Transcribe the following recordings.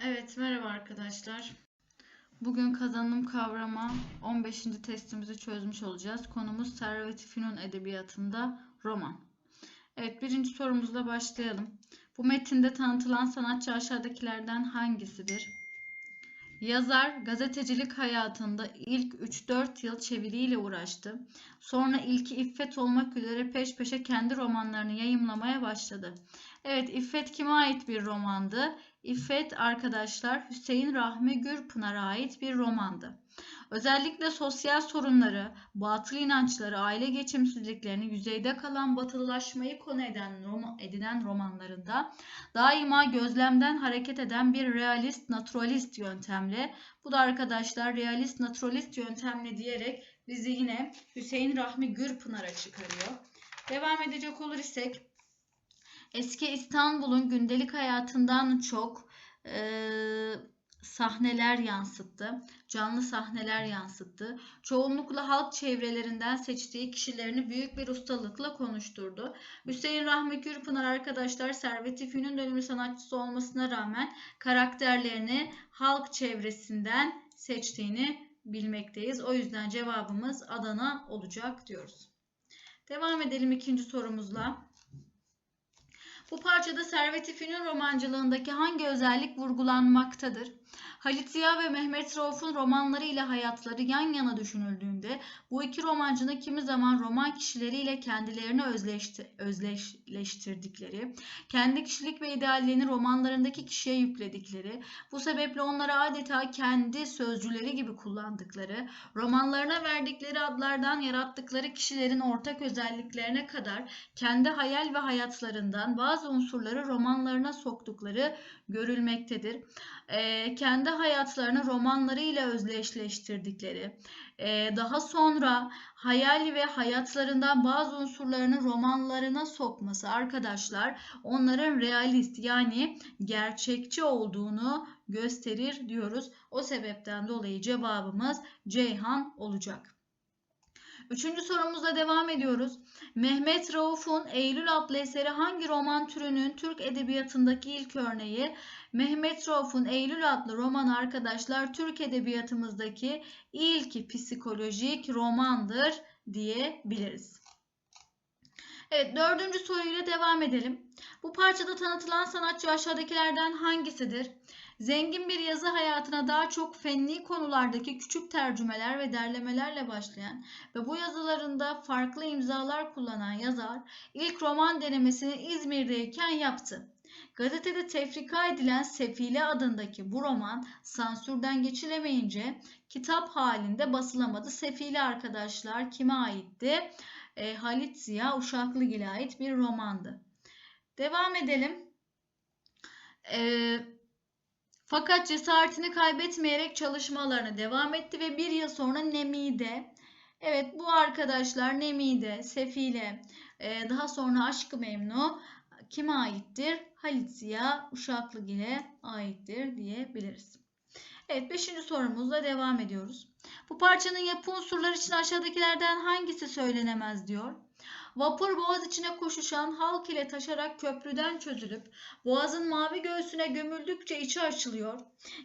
Evet, merhaba arkadaşlar. Bugün kazanım kavrama 15. testimizi çözmüş olacağız. Konumuz Servet-i Fünun Edebiyatı'nda roman. Evet, birinci sorumuzla başlayalım. Bu metinde tanıtılan sanatçı aşağıdakilerden hangisidir? Yazar gazetecilik hayatında ilk 3-4 yıl çeviriyle uğraştı. Sonra ilki İffet olmak üzere peş peşe kendi romanlarını yayımlamaya başladı. Evet, İffet kime ait bir romandı? İffet arkadaşlar Hüseyin Rahmi Gürpınar'a ait bir romandı. Özellikle sosyal sorunları, batıl inançları, aile geçimsizliklerini, yüzeyde kalan batılılaşmayı konu eden, edinen romanlarında daima gözlemden hareket eden bir realist, naturalist yöntemle, bu da arkadaşlar realist, naturalist yöntemle diyerek bizi yine Hüseyin Rahmi Gürpınar'a çıkarıyor. Devam edecek olur isek, eski İstanbul'un gündelik hayatından çok e, sahneler yansıttı. Canlı sahneler yansıttı. Çoğunlukla halk çevrelerinden seçtiği kişilerini büyük bir ustalıkla konuşturdu. Hüseyin Rahmi Gürpınar arkadaşlar Servet-i Fünun dönümü sanatçısı olmasına rağmen karakterlerini halk çevresinden seçtiğini bilmekteyiz. O yüzden cevabımız Adana olacak diyoruz. Devam edelim ikinci sorumuzla. Bu parçada Servet-i Fünun romancılığındaki hangi özellik vurgulanmaktadır? Halit Ziya ve Mehmet Rauf'un romanları ile hayatları yan yana düşünüldüğünde bu iki romancının kimi zaman roman kişileriyle kendilerini özleşti, özleştirdikleri, kendi kişilik ve ideallerini romanlarındaki kişiye yükledikleri, bu sebeple onları adeta kendi sözcüleri gibi kullandıkları, romanlarına verdikleri adlardan yarattıkları kişilerin ortak özelliklerine kadar kendi hayal ve hayatlarından bazı unsurları romanlarına soktukları görülmektedir. Ee, kendi hayatlarını romanlarıyla özdeşleştirdikleri, e, daha sonra hayal ve hayatlarından bazı unsurlarını romanlarına sokması arkadaşlar onların realist yani gerçekçi olduğunu gösterir diyoruz. O sebepten dolayı cevabımız Ceyhan olacak. Üçüncü sorumuzla devam ediyoruz. Mehmet Rauf'un Eylül adlı eseri hangi roman türünün Türk edebiyatındaki ilk örneği? Mehmet Rauf'un Eylül adlı roman arkadaşlar Türk edebiyatımızdaki ilk psikolojik romandır diyebiliriz. Evet dördüncü soruyla devam edelim. Bu parçada tanıtılan sanatçı aşağıdakilerden hangisidir? Zengin bir yazı hayatına daha çok fenli konulardaki küçük tercümeler ve derlemelerle başlayan ve bu yazılarında farklı imzalar kullanan yazar ilk roman denemesini İzmir'deyken yaptı. Gazetede tefrika edilen Sefile adındaki bu roman sansürden geçilemeyince kitap halinde basılamadı. Sefile arkadaşlar kime aitti? E, Halit Ziya Uşaklıgil'e ait bir romandı. Devam edelim. Eee fakat cesaretini kaybetmeyerek çalışmalarına devam etti ve bir yıl sonra Nemi'de, evet bu arkadaşlar Nemi'de, Sefile, e, daha sonra Aşkı Memnu kime aittir? Halit Ziya Uşaklıgil'e aittir diyebiliriz. Evet 5. sorumuzla devam ediyoruz. Bu parçanın yapı unsurları için aşağıdakilerden hangisi söylenemez diyor. Vapur boğaz içine koşuşan halk ile taşarak köprüden çözülüp boğazın mavi göğsüne gömüldükçe içi açılıyor.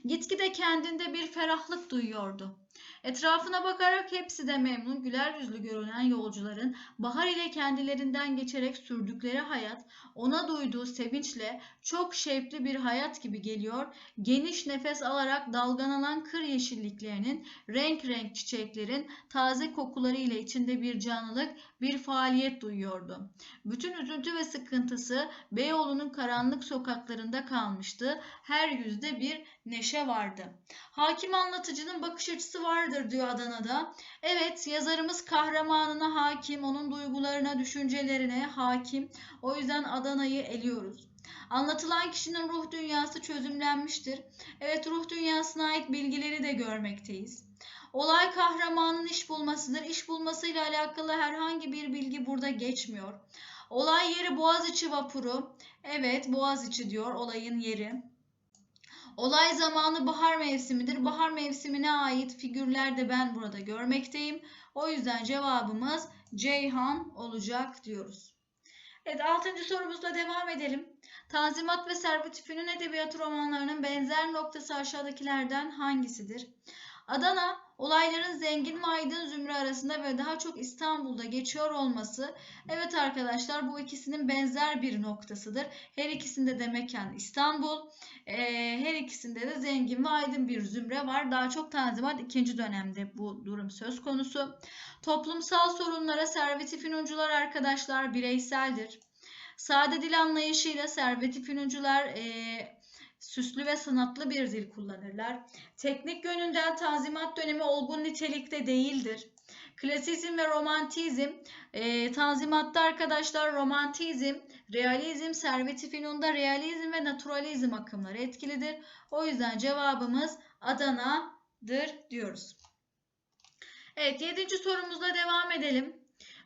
Gitgide kendinde bir ferahlık duyuyordu. Etrafına bakarak hepsi de memnun, güler yüzlü görünen yolcuların bahar ile kendilerinden geçerek sürdükleri hayat ona duyduğu sevinçle çok şevkli bir hayat gibi geliyor. Geniş nefes alarak dalgalanan kır yeşilliklerinin, renk renk çiçeklerin taze kokuları ile içinde bir canlılık, bir faaliyet duyuyordu. Bütün üzüntü ve sıkıntısı Beyoğlu'nun karanlık sokaklarında kalmıştı. Her yüzde bir neşe vardı. Hakim anlatıcının bakış açısı vardır diyor Adana'da. Evet yazarımız kahramanına hakim, onun duygularına, düşüncelerine hakim. O yüzden Adana'yı eliyoruz. Anlatılan kişinin ruh dünyası çözümlenmiştir. Evet ruh dünyasına ait bilgileri de görmekteyiz. Olay kahramanın iş bulmasıdır. İş bulmasıyla alakalı herhangi bir bilgi burada geçmiyor. Olay yeri Boğaziçi vapuru. Evet Boğaziçi diyor olayın yeri. Olay zamanı bahar mevsimidir. Bahar mevsimine ait figürler de ben burada görmekteyim. O yüzden cevabımız Ceyhan olacak diyoruz. Evet 6. sorumuzla devam edelim. Tanzimat ve Servet-i Fünun Edebiyatı romanlarının benzer noktası aşağıdakilerden hangisidir? Adana, olayların zengin ve aydın zümre arasında ve daha çok İstanbul'da geçiyor olması. Evet arkadaşlar bu ikisinin benzer bir noktasıdır. Her ikisinde de mekan İstanbul. Ee, her ikisinde de zengin ve aydın bir zümre var. Daha çok Tanzimat ikinci dönemde bu durum söz konusu. Toplumsal sorunlara Servet-i Fünuncular arkadaşlar bireyseldir. Sade dil anlayışıyla Servet-i Fünuncular e, süslü ve sanatlı bir dil kullanırlar. Teknik yönünden Tanzimat dönemi olgun nitelikte değildir. Klasizm ve romantizm, e, Tanzimat'ta arkadaşlar romantizm, realizm, Servet-i realizm ve naturalizm akımları etkilidir. O yüzden cevabımız Adana'dır diyoruz. Evet, yedinci sorumuzla devam edelim.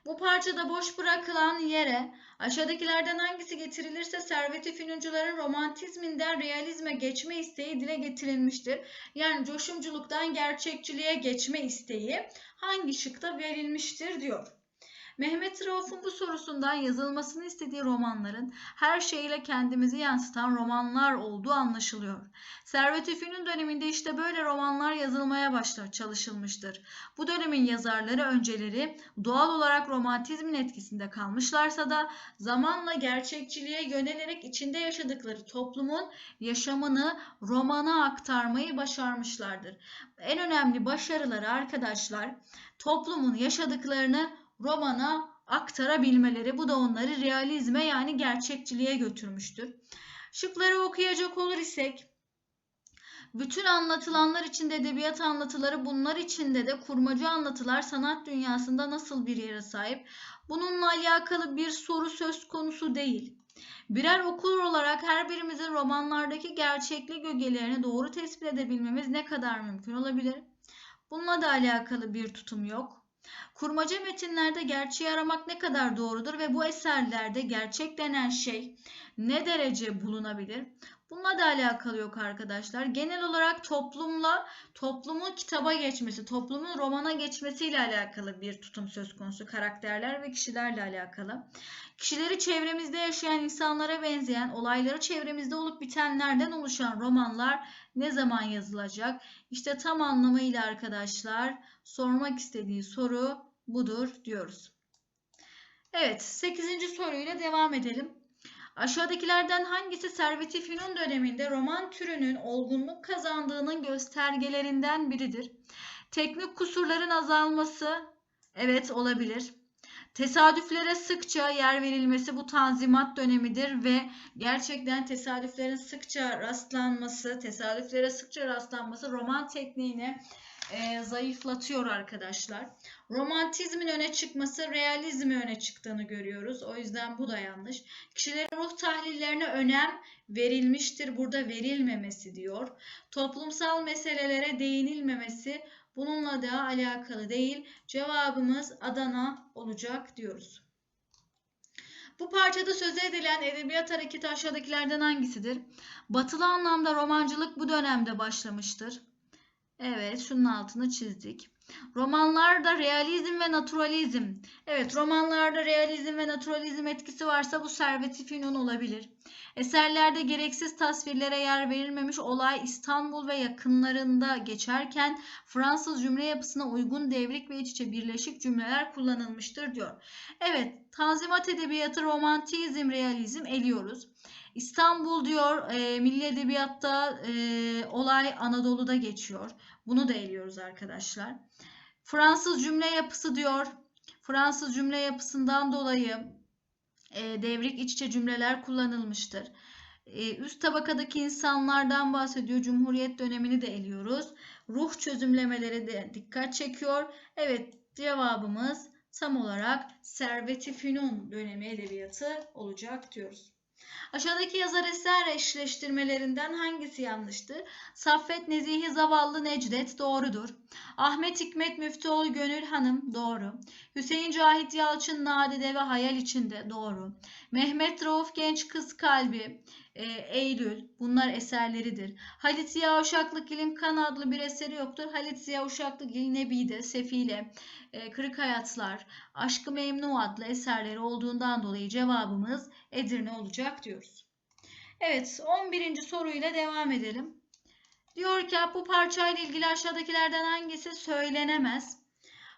Bu parçada boş bırakılan yere aşağıdakilerden hangisi getirilirse Servet-i Fünuncuların romantizminden realizme geçme isteği dile getirilmiştir. Yani coşumculuktan gerçekçiliğe geçme isteği hangi şıkta verilmiştir diyor. Mehmet Rauf'un bu sorusundan yazılmasını istediği romanların her şeyle kendimizi yansıtan romanlar olduğu anlaşılıyor. Servet-i Fünun döneminde işte böyle romanlar yazılmaya başla çalışılmıştır. Bu dönemin yazarları önceleri doğal olarak romantizmin etkisinde kalmışlarsa da zamanla gerçekçiliğe yönelerek içinde yaşadıkları toplumun yaşamını romana aktarmayı başarmışlardır. En önemli başarıları arkadaşlar toplumun yaşadıklarını romana aktarabilmeleri. Bu da onları realizme yani gerçekçiliğe götürmüştür. Şıkları okuyacak olur isek bütün anlatılanlar içinde edebiyat anlatıları bunlar içinde de kurmacı anlatılar sanat dünyasında nasıl bir yere sahip? Bununla alakalı bir soru söz konusu değil. Birer okur olarak her birimizin romanlardaki gerçeklik ögelerini doğru tespit edebilmemiz ne kadar mümkün olabilir? Bununla da alakalı bir tutum yok. Kurmaca metinlerde gerçeği aramak ne kadar doğrudur ve bu eserlerde gerçek denen şey ne derece bulunabilir? Bununla da alakalı yok arkadaşlar. Genel olarak toplumla toplumun kitaba geçmesi, toplumun romana geçmesiyle alakalı bir tutum söz konusu. Karakterler ve kişilerle alakalı. Kişileri çevremizde yaşayan insanlara benzeyen, olayları çevremizde olup bitenlerden oluşan romanlar ne zaman yazılacak? İşte tam anlamıyla arkadaşlar sormak istediği soru budur diyoruz. Evet 8. soruyla devam edelim. Aşağıdakilerden hangisi Servet-i Fünun döneminde roman türünün olgunluk kazandığının göstergelerinden biridir? Teknik kusurların azalması evet olabilir. Tesadüflere sıkça yer verilmesi bu tanzimat dönemidir ve gerçekten tesadüflerin sıkça rastlanması, tesadüflere sıkça rastlanması roman tekniğine e, zayıflatıyor arkadaşlar. Romantizmin öne çıkması realizmi öne çıktığını görüyoruz. O yüzden bu da yanlış. Kişilerin ruh tahlillerine önem verilmiştir. Burada verilmemesi diyor. Toplumsal meselelere değinilmemesi bununla da alakalı değil. Cevabımız Adana olacak diyoruz. Bu parçada söz edilen edebiyat hareketi aşağıdakilerden hangisidir? Batılı anlamda romancılık bu dönemde başlamıştır. Evet, şunun altını çizdik. Romanlarda realizm ve naturalizm. Evet, romanlarda realizm ve naturalizm etkisi varsa bu Servet-i olabilir. Eserlerde gereksiz tasvirlere yer verilmemiş olay İstanbul ve yakınlarında geçerken Fransız cümle yapısına uygun devrik ve iç içe birleşik cümleler kullanılmıştır diyor. Evet, Tanzimat edebiyatı romantizm, realizm eliyoruz. İstanbul diyor e, milli edebiyatta e, olay Anadolu'da geçiyor. Bunu da eliyoruz arkadaşlar. Fransız cümle yapısı diyor. Fransız cümle yapısından dolayı e, devrik iç içe cümleler kullanılmıştır. E, üst tabakadaki insanlardan bahsediyor. Cumhuriyet dönemini de eliyoruz. Ruh çözümlemeleri de dikkat çekiyor. Evet cevabımız tam olarak Servet-i Fünun dönemi edebiyatı olacak diyoruz. Aşağıdaki yazar eser eşleştirmelerinden hangisi yanlıştır? Saffet Nezihi Zavallı Necdet doğrudur. Ahmet Hikmet Müftüoğlu Gönül Hanım doğru. Hüseyin Cahit Yalçın Nadide ve Hayal içinde doğru. Mehmet Rauf Genç Kız Kalbi e, Eylül bunlar eserleridir. Halit Ziya Uşaklıgil'in Kan adlı bir eseri yoktur. Halit Ziya Uşaklıgil Nebi'de, Sefile, e, Kırık Hayatlar, Aşkı Memnu adlı eserleri olduğundan dolayı cevabımız Edirne olacak diyoruz. Evet 11. soruyla devam edelim. Diyor ki bu parçayla ilgili aşağıdakilerden hangisi söylenemez?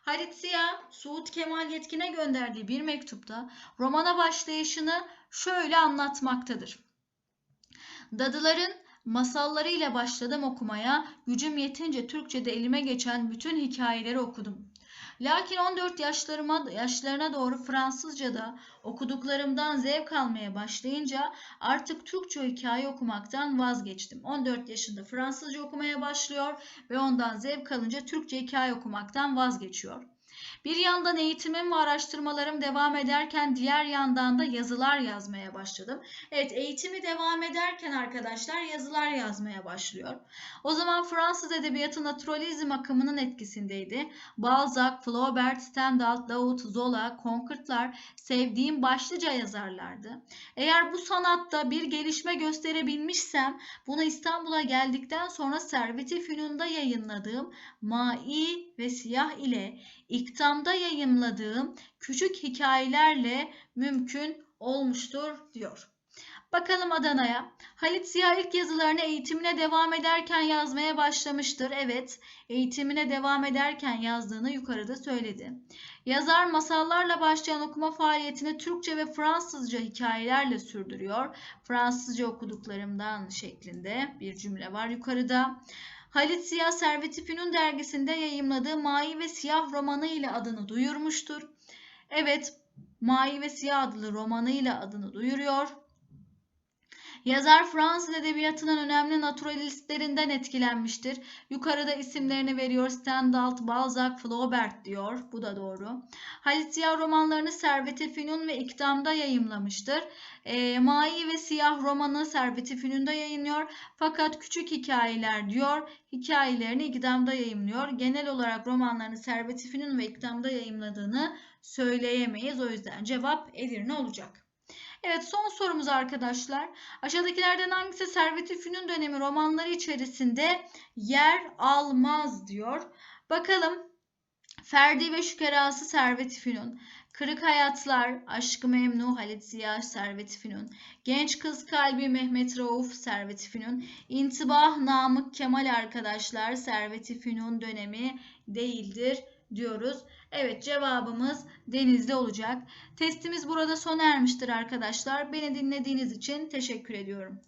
Halit Ziya, Suud Kemal Yetkin'e gönderdiği bir mektupta romana başlayışını şöyle anlatmaktadır. Dadıların masallarıyla başladım okumaya, gücüm yetince Türkçe'de elime geçen bütün hikayeleri okudum. Lakin 14 yaşlarıma, yaşlarına doğru Fransızca'da okuduklarımdan zevk almaya başlayınca artık Türkçe hikaye okumaktan vazgeçtim. 14 yaşında Fransızca okumaya başlıyor ve ondan zevk alınca Türkçe hikaye okumaktan vazgeçiyor. Bir yandan eğitimim ve araştırmalarım devam ederken diğer yandan da yazılar yazmaya başladım. Evet eğitimi devam ederken arkadaşlar yazılar yazmaya başlıyor. O zaman Fransız edebiyatı naturalizm akımının etkisindeydi. Balzac, Flaubert, Stendhal, Daoud, Zola, Concorde'lar sevdiğim başlıca yazarlardı. Eğer bu sanatta bir gelişme gösterebilmişsem bunu İstanbul'a geldikten sonra Servet-i Fünun'da yayınladığım Mai ve Siyah ile İktam'da yayımladığım küçük hikayelerle mümkün olmuştur diyor. Bakalım Adana'ya. Halit Ziya ilk yazılarını eğitimine devam ederken yazmaya başlamıştır. Evet, eğitimine devam ederken yazdığını yukarıda söyledi. Yazar masallarla başlayan okuma faaliyetini Türkçe ve Fransızca hikayelerle sürdürüyor. Fransızca okuduklarımdan şeklinde bir cümle var yukarıda. Halit Ziya Servet-i dergisinde yayımladığı Mai ve Siyah romanı ile adını duyurmuştur. Evet, Mai ve Siyah adlı romanı ile adını duyuruyor. Yazar Fransız edebiyatının önemli naturalistlerinden etkilenmiştir. Yukarıda isimlerini veriyor. Stendhal, Balzac, Flaubert diyor. Bu da doğru. Halit Ziya romanlarını Servet-i Fünun ve İkdam'da yayımlamıştır. E, Mai ve Siyah romanı Servet-i Fünun'da yayınlıyor. Fakat küçük hikayeler diyor. Hikayelerini İkdam'da yayımlıyor. Genel olarak romanlarını Servet-i Fünun ve İkdam'da yayımladığını söyleyemeyiz. O yüzden cevap Edirne olacak. Evet son sorumuz arkadaşlar. Aşağıdakilerden hangisi Servet-i dönemi romanları içerisinde yer almaz diyor. Bakalım. Ferdi ve Şükerası Servet-i. Kırık Hayatlar, Aşkı Memnu, Halit Ziya, Servet-i Fünun. Genç Kız Kalbi, Mehmet Rauf, Servet-i Fünun. İntibah, Namık Kemal arkadaşlar, Servet-i Fünun dönemi değildir diyoruz. Evet cevabımız denizli olacak. Testimiz burada sona ermiştir arkadaşlar. Beni dinlediğiniz için teşekkür ediyorum.